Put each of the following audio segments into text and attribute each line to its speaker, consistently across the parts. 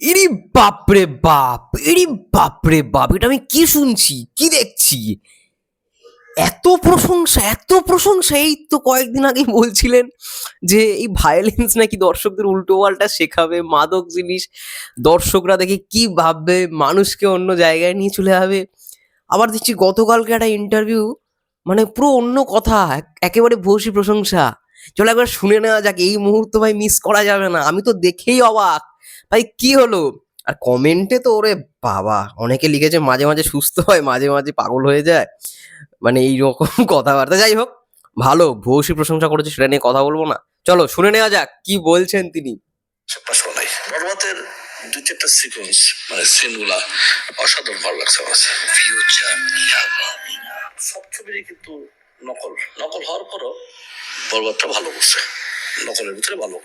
Speaker 1: ইরি বাপরে বাপ, ইরি বাপরে বাপ, এটা আমি কি শুনছি, কি দেখছি? এত প্রশংসা এত প্রশংসা, এই তো কয়েকদিন আগে বলছিলেন যে এই ভায়োলেন্স নাকি দর্শকদের উল্টো পাল্টা শেখাবে, মাদক জিনিস দর্শকরা দেখে কি ভাববে, মানুষকে অন্য জায়গায় নিয়ে চলে যাবে। আবার দেখছি গতকালকে একটা ইন্টারভিউ মানে পুরো অন্য কথা একেবারে ভূয়সী প্রশংসা। চলো একবার শুনে নেওয়া যাক, এই মুহূর্ত ভাই মিস করা যাবে না। আমি তো দেখেই অবাক। ভাই, কি হলো? আর কমেন্টে তো ওরে বাবা, অনেকে লিখেছে মাঝে মাঝে সুস্থ হয়, মাঝে মাঝে পাগল হয়ে যায়। মানে এইরকম কথাবার্তা। যাই হোক, ভালো, ভূয়সী প্রশংসা করেছে, সেটা নিয়ে কথা বলব না। চলো, শুনে নেওয়া যাক, কি বলছেন তিনি?
Speaker 2: বরবাদের দুই চারটা সিকোয়েন্স মানে সিনগুলা অসাধারণ ভালো লাগছে আমার ফিউচার সব ছবিরই কিন্তু নকল। নকল হওয়ার পরও বরবাদটা ভালো করছে। নকলের ভিতরে ভালো।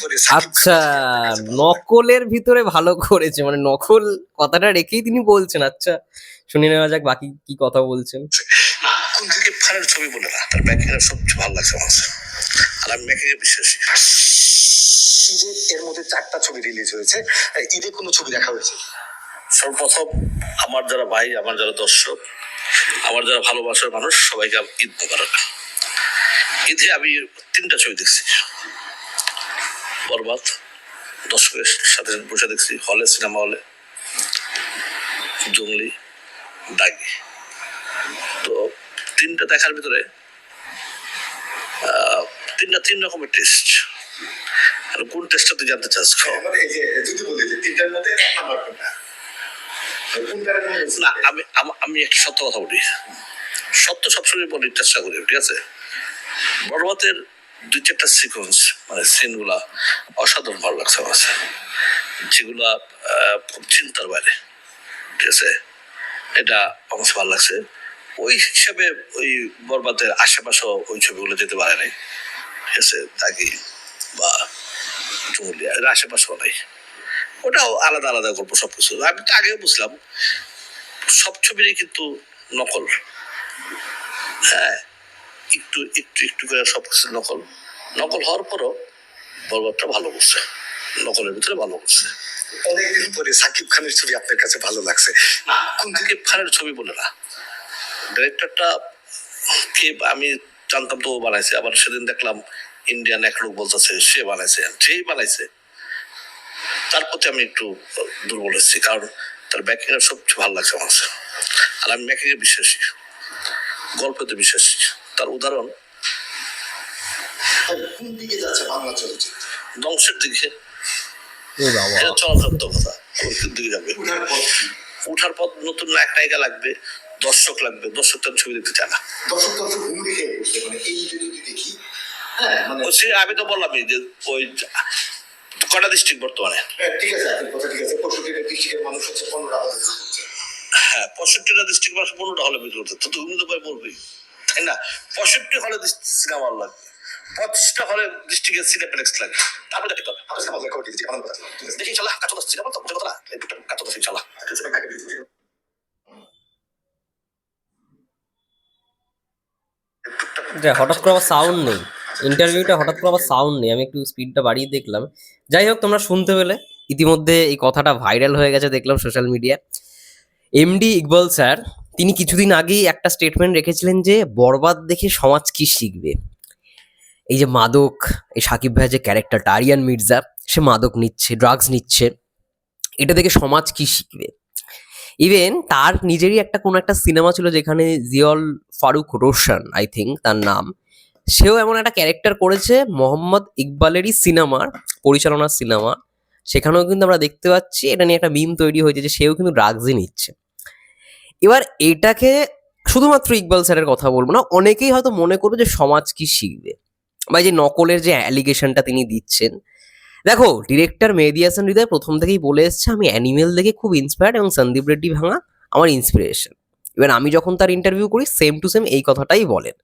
Speaker 2: করছে
Speaker 1: আচ্ছা নকলের ভিতরে ভালো করেছে মানে নকল কথাটা রেখেই তিনি বলছেন। আচ্ছা শুনে নেওয়া যাক বাকি কি কথা বলছেন।
Speaker 2: কোন থেকে ফানের ছবি বলে না তার সবচেয়ে ভালো লাগছে আমার আর আমি ব্যাকিং এ বিশ্বাসী।
Speaker 3: এর মধ্যে চারটা ছবি রিলিজ হয়েছে ঈদে কোনো ছবি দেখা হয়েছে?
Speaker 2: সর্বপ্রথম আমার যারা ভাই আমার যারা দর্শক আমার যারা ভালোবাসার মানুষ সবাইকে ঈদ মোবারক। ঈদে আমি তিনটা ছবি দেখছি। বরবাদ দর্শকের সাথে বসে দেখছি হলে সিনেমা হলে। জঙ্গলি দাগি তো তিনটা দেখার ভিতরে তিনটা তিন রকমের টেস্ট আর কোন টেস্টটা তুই জানতে চাস? খাও
Speaker 3: মানে
Speaker 2: না আমি আমি একটা সত্য কথা বলি। সত্য সবসময় বলি চেষ্টা করি ঠিক আছে? বড়বাতের দুই চারটা সিকোয়েন্স মানে সিনগুলা অসাধারণ ভালো লাগছে আমার কাছে। যেগুলা চিন্তার বাইরে। ঠিক আছে? এটা আমার ভালো লাগছে। ওই হিসাবে ওই বরবাদের আশেপাশে ওই ছবিগুলো যেতে পারে নাই। ঠিক আছে? তাকে বা চুমুলিয়া, এর আশেপাশেও নাই। ওটাও আলাদা আলাদা গল্প সব কিছু আমি তো আগেও বুঝলাম, সব ছবিরই কিন্তু নকল। হ্যাঁ? একটু একটু একটু করে সব কিছু নকল। নকল হওয়ার পরও বরবাদটা ভালো করছে। নকলের ভিতরে ভালো করছে।
Speaker 3: অনেকদিন পরে সাকিব খানের ছবি আপনার কাছে ভালো লাগছে।
Speaker 2: কোন থেকে ফানের ছবি বলে না। ডিরেক্টরটা কে আমি জানতাম তো ও বানাইছে। আবার সেদিন দেখলাম ইন্ডিয়ান এক লোক বলতেছে সে বানাইছে। যেই বানাইছে তার প্রতি আমি একটু দুর্বল হচ্ছি। কারণ তার ব্যাকিং এর সবচেয়ে ভালো লাগছে আমার আর আমি ব্যাকিং এ বিশ্বাসী। গল্পতে বিশ্বাসী। তার উদাহরণ
Speaker 3: কোন দিকে যাচ্ছে বাংলা চলচ্চিত্র?
Speaker 2: ধ্বংসের দিকে। এটা কথা। দিকে যাবে।
Speaker 3: উঠার পর
Speaker 2: নতুন নায়ক নায়িকা লাগবে। দর্শক লাগবে। দর্শক তার ছবি দেখতে চায় না।
Speaker 3: দর্শক মানে এই যদি দেখি হ্যাঁ মানে
Speaker 2: সে আমি তো বললামই যে ওই কটা ডিস্ট্রিক্ট বর্তমানে?
Speaker 3: হ্যাঁ, ঠিক আছে কথা ঠিক আছে। পঁয়ষট্টিটা ডিস্ট্রিক্টের মানুষ হচ্ছে পনেরোটা হলে
Speaker 2: হ্যাঁ পঁয়ষট্টিটা ডিস্ট্রিক্ট মানুষ পনেরোটা হলে বিক্রি করতে। তো তুমি তো ভাই বলবি। তাই না, পঁয়ষট্টি হলে সিনেমা হল লাগবে। পঁচিশটা হলে ডিস্ট্রিক্টের সিনেপ্লেক্স লাগবে। তারপরে দেখি সিনেমা তো বুঝে কথা
Speaker 1: হঠাৎ করে আবার সাউন্ড নেই। ইন্টারভিউটা হঠাৎ করে আবার সাউন্ড নেই। আমি একটু স্পিডটা বাড়িয়ে দেখলাম। যাই হোক, তোমরা শুনতে পেলে। ইতিমধ্যে এই কথাটা ভাইরাল হয়ে গেছে, দেখলাম সোশ্যাল মিডিয়ায় এমডি ইকবাল স্যার তিনি কিছুদিন আগেই একটা স্টেটমেন্ট রেখেছিলেন যে, বরবাদ দেখে সমাজ কি শিখবে? এই যে মাদক, এই সাকিব ভাইয়ের যে ক্যারেক্টারটা আরিয়ান মির্জা, সে মাদক নিচ্ছে ড্রাগস নিচ্ছে। এটা দেখে সমাজ কি শিখবে? ইভেন তার নিজেরই একটা, কোনো একটা সিনেমা ছিল যেখানে জিয়ল ফারুক রোশন আই থিঙ্ক তার নাম, সেও এমন একটা ক্যারেক্টার করেছে, মোহাম্মদ ইকবালেরই সিনেমার পরিচালনার সিনেমা সেখানেও কিন্তু আমরা দেখতে পাচ্ছি, এটা নিয়ে একটা মিম তৈরি হয়েছে যে সেও কিন্তু ড্রাগসই নিচ্ছে। এবার এটাকে শুধুমাত্র ইকবাল স্যারের কথা বলব না, অনেকেই হয়তো মনে করবে যে সমাজ কি শিখবে বা যে নকলের যে অ্যালিগেশনটা তিনি দিচ্ছেন। দেখো ডিরেক্টর মেহেদি হাসান হৃদয় প্রথম থেকেই বলে এসছে, আমি অ্যানিমেল দেখে খুব ইন্সপায়ার্ড এবং সন্দীপ রেড্ডি ভাঙা আমার ইন্সপিরেশন এবার আমি যখন তার ইন্টারভিউ করি সেম টু সেম এই কথাটাই বলেন।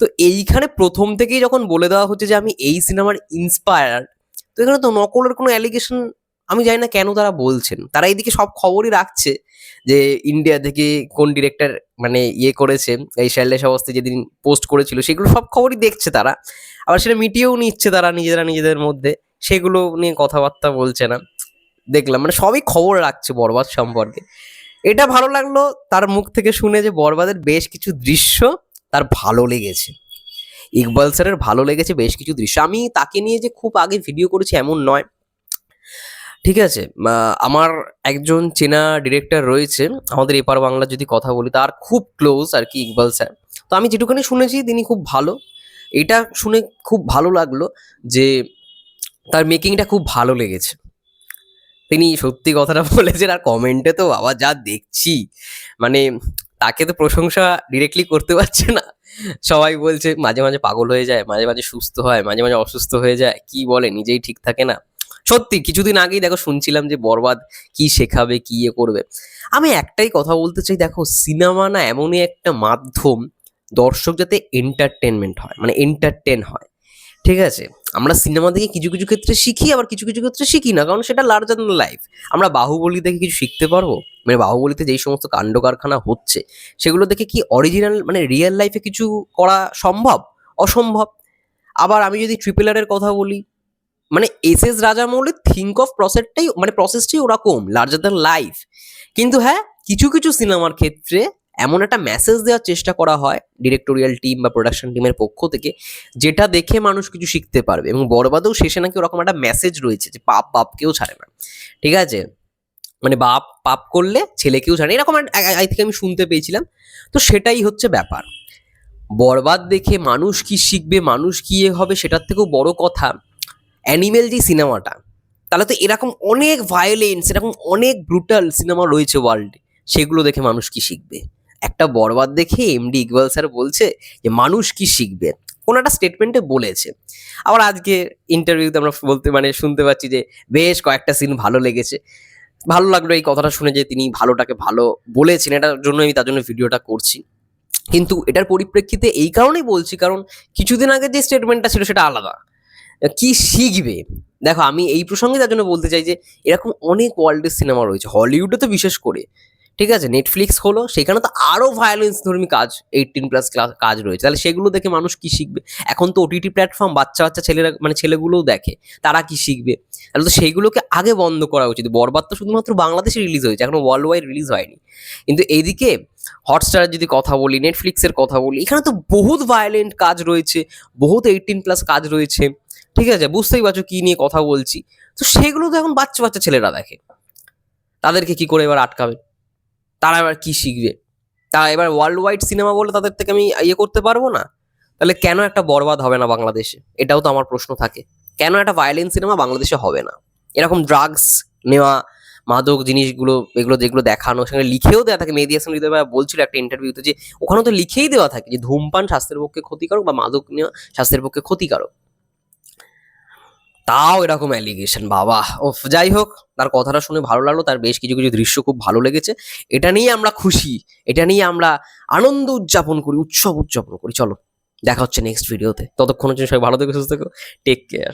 Speaker 1: তো এইখানে প্রথম থেকেই যখন বলে দেওয়া হচ্ছে যে আমি এই সিনেমার ইন্সপায়ার তো এখানে তো নকলের কোনো অ্যালিগেশন আমি জানি না কেন তারা বলছেন। তারা এইদিকে সব খবরই রাখছে যে ইন্ডিয়া থেকে কোন ডিরেক্টর মানে ইয়ে করেছে, এই শাইলেশ অবস্থায় যেদিন পোস্ট করেছিল, সেগুলো সব খবরই দেখছে তারা। আবার সেটা মিটিয়েও নিচ্ছে তারা নিজেরা নিজেদের মধ্যে। সেগুলো নিয়ে কথাবার্তা বলছে না। দেখলাম মানে সবই খবর রাখছে বরবাদ সম্পর্কে। এটা ভালো লাগল তার মুখ থেকে শুনে যে বরবাদের বেশ কিছু দৃশ্য তার ভালো লেগেছে। ইকবাল স্যারের ভালো লেগেছে বেশ কিছু দৃশ্য। আমি তাকে নিয়ে যে খুব আগে ভিডিও করেছি এমন নয়। ঠিক আছে আমার একজন চেনা ডিরেক্টর রয়েছে, আমাদের এপার বাংলা যদি কথা বলি, তার খুব ক্লোজ আর কি ইকবাল স্যার তো আমি যেটুখানি শুনেছি, তিনি খুব ভালো। এটা শুনে খুব ভালো লাগল যে, তার মেকিংটা খুব ভালো লেগেছে। তিনি সত্যি কথাটা বলেছেন, আর কমেন্টে তো আবার যা দেখছি। মানে তাকে তো প্রশংসা ডিরেক্টলি করতে পারছে না। সবাই বলছে, মাঝে মাঝে পাগল হয়ে যায়, মাঝে মাঝে সুস্থ হয়, মাঝে মাঝে অসুস্থ হয়ে যায়, কি বলে, নিজেই ঠিক থাকে না। সত্যি, কিছুদিন আগেই দেখো শুনছিলাম যে বরবাদ কি শেখাবে, কি ইয়ে করবে। আমি একটাই কথা বলতে চাই, দেখো সিনেমা না এমনই একটা মাধ্যম দর্শক যাতে এন্টারটেনমেন্ট হয় মানে এন্টারটেন হয়। ঠিক আছে? আমরা সিনেমা দেখে কিছু কিছু ক্ষেত্রে শিখি, আবার কিছু কিছু ক্ষেত্রে শিখি না, কারণ সেটা লার্জার দ্যান লাইফ আমরা বাহুবলী দেখে কিছু শিখতে পারব? মানে বাহুবলীতে যেই সমস্ত কাণ্ড কারখানা হচ্ছে, সেগুলো দেখে কি অরিজিনাল মানে রিয়েল লাইফে কিছু করা সম্ভব? অসম্ভব। আবার আমি যদি ট্রিপল আর কথা বলি মানে এস এস রাজামৌলির থিঙ্ক অফ প্রসেসটাই মানে প্রসেসটাই ওরকম লার্জার দ্যান লাইফ কিন্তু হ্যাঁ কিছু কিছু সিনেমার ক্ষেত্রে এমন একটা মেসেজ দেওয়ার চেষ্টা করা হয় ডিরেক্টোরিয়াল টিম বা প্রোডাকশন টিমের পক্ষ থেকে, যেটা দেখে মানুষ কিছু শিখতে পারবে এবং বরবাদেও শেষে নাকি ওরকম একটা মেসেজ রয়েছে যে পাপ বাপকেও ছাড়ে না। ঠিক আছে? মানে বাপ পাপ করলে ছেলেকেও ছাড়ে। এরকম আই থেকে আমি শুনতে পেয়েছিলাম। তো সেটাই হচ্ছে ব্যাপার। বরবাদ দেখে মানুষ কি শিখবে, মানুষ কি হবে, সেটার থেকেও বড় কথা অ্যানিমেল যে সিনেমাটা, তাহলে তো এরকম অনেক ভায়োলেন্স এরকম অনেক ব্রুটাল সিনেমা রয়েছে ওয়ার্ল্ডে সেগুলো দেখে মানুষ কি শিখবে? একটা বরবাদ দেখে এমডি ইকবাল স্যার বলছে যে, মানুষ কি শিখবে? কোনো একটা স্টেটমেন্টে বলেছে। আবার আজকে ইন্টারভিউতে আমরা বলতে মানে শুনতে পাচ্ছি যে, বেশ কয়েকটা সিন ভালো লেগেছে। ভালো লাগল এই কথাটা শুনে যে, তিনি ভালোটাকে ভালো বলেছেন, এটার জন্য আমি তার জন্য ভিডিওটা করছি। কিন্তু এটার পরিপ্রেক্ষিতে এই কারণেই বলছি, কারণ কিছুদিন আগে যে স্টেটমেন্টটা ছিল, সেটা আলাদা। কি শিখবে? দেখো, আমি এই প্রসঙ্গে তার জন্য বলতে চাই যে, এরকম অনেক ওয়ার্ল্ডের সিনেমা রয়েছে। হলিউডে তো বিশেষ করে। ঠিক আছে? নেটফ্লিক্স হলো, সেখানে তো আরও ভায়োলেন্স ধর্মী কাজ এইটিন প্লাস ক্লাস কাজ রয়েছে। তাহলে সেগুলো দেখে মানুষ কি শিখবে? এখন তো ওটিটি প্ল্যাটফর্ম বাচ্চা বাচ্চা ছেলেরা মানে ছেলেগুলোও দেখে, তারা কি শিখবে? তাহলে তো সেইগুলোকে আগে বন্ধ করা উচিত। বরবাদ তো শুধুমাত্র বাংলাদেশে রিলিজ হয়েছে, এখনও ওয়ার্ল্ড ওয়াইড রিলিজ হয়নি। কিন্তু এইদিকে হটস্টারের যদি কথা বলি নেটফ্লিক্সের কথা বলি, এখানে তো বহুত ভায়োলেন্ট কাজ রয়েছে, বহুত এইটিন প্লাস কাজ রয়েছে। ঠিক আছে, বুঝতেই পারছ কি নিয়ে কথা বলছি। তো সেগুলো তো এখন বাচ্চা বাচ্চা ছেলেরা দেখে। তাদেরকে কি করে এবার আটকাবে? তারা এবার কি শিখবে? তারা এবার ওয়ার্ল্ড ওয়াইড সিনেমা বলে তাদের থেকে আমি ইয়ে করতে পারব না? তাহলে কেন একটা বরবাদ হবে না বাংলাদেশে? এটাও তো আমার প্রশ্ন থাকে। কেন একটা ভায়োলেন্স সিনেমা বাংলাদেশে হবে না? এরকম ড্রাগস নেওয়া, মাদক জিনিসগুলো, এগুলো যেগুলো দেখানো, সেখানে লিখেও দেওয়া থাকে। মেহেদি হাসান বলছিল একটা ইন্টারভিউতে যে ওখানে তো লিখেই দেওয়া থাকে যে, ধূমপান স্বাস্থ্যের পক্ষে ক্ষতিকারক বা মাদক নেওয়া স্বাস্থ্যের পক্ষে ক্ষতিকারক। তাও এরকম অ্যালিগেশন বাবা। ও যাই হোক, তার কথাটা শুনে ভালো লাগল, তার বেশ কিছু কিছু দৃশ্য খুব ভালো লেগেছে। এটা নিয়ে আমরা খুশি, এটা নিয়ে আমরা আনন্দ উদযাপন করি, উৎসব উদযাপন করি। চলো, দেখা হচ্ছে নেক্সট ভিডিওতে ততক্ষণ হচ্ছে সবাই ভালো থেকে, সুস্থ থেকো টেক কেয়ার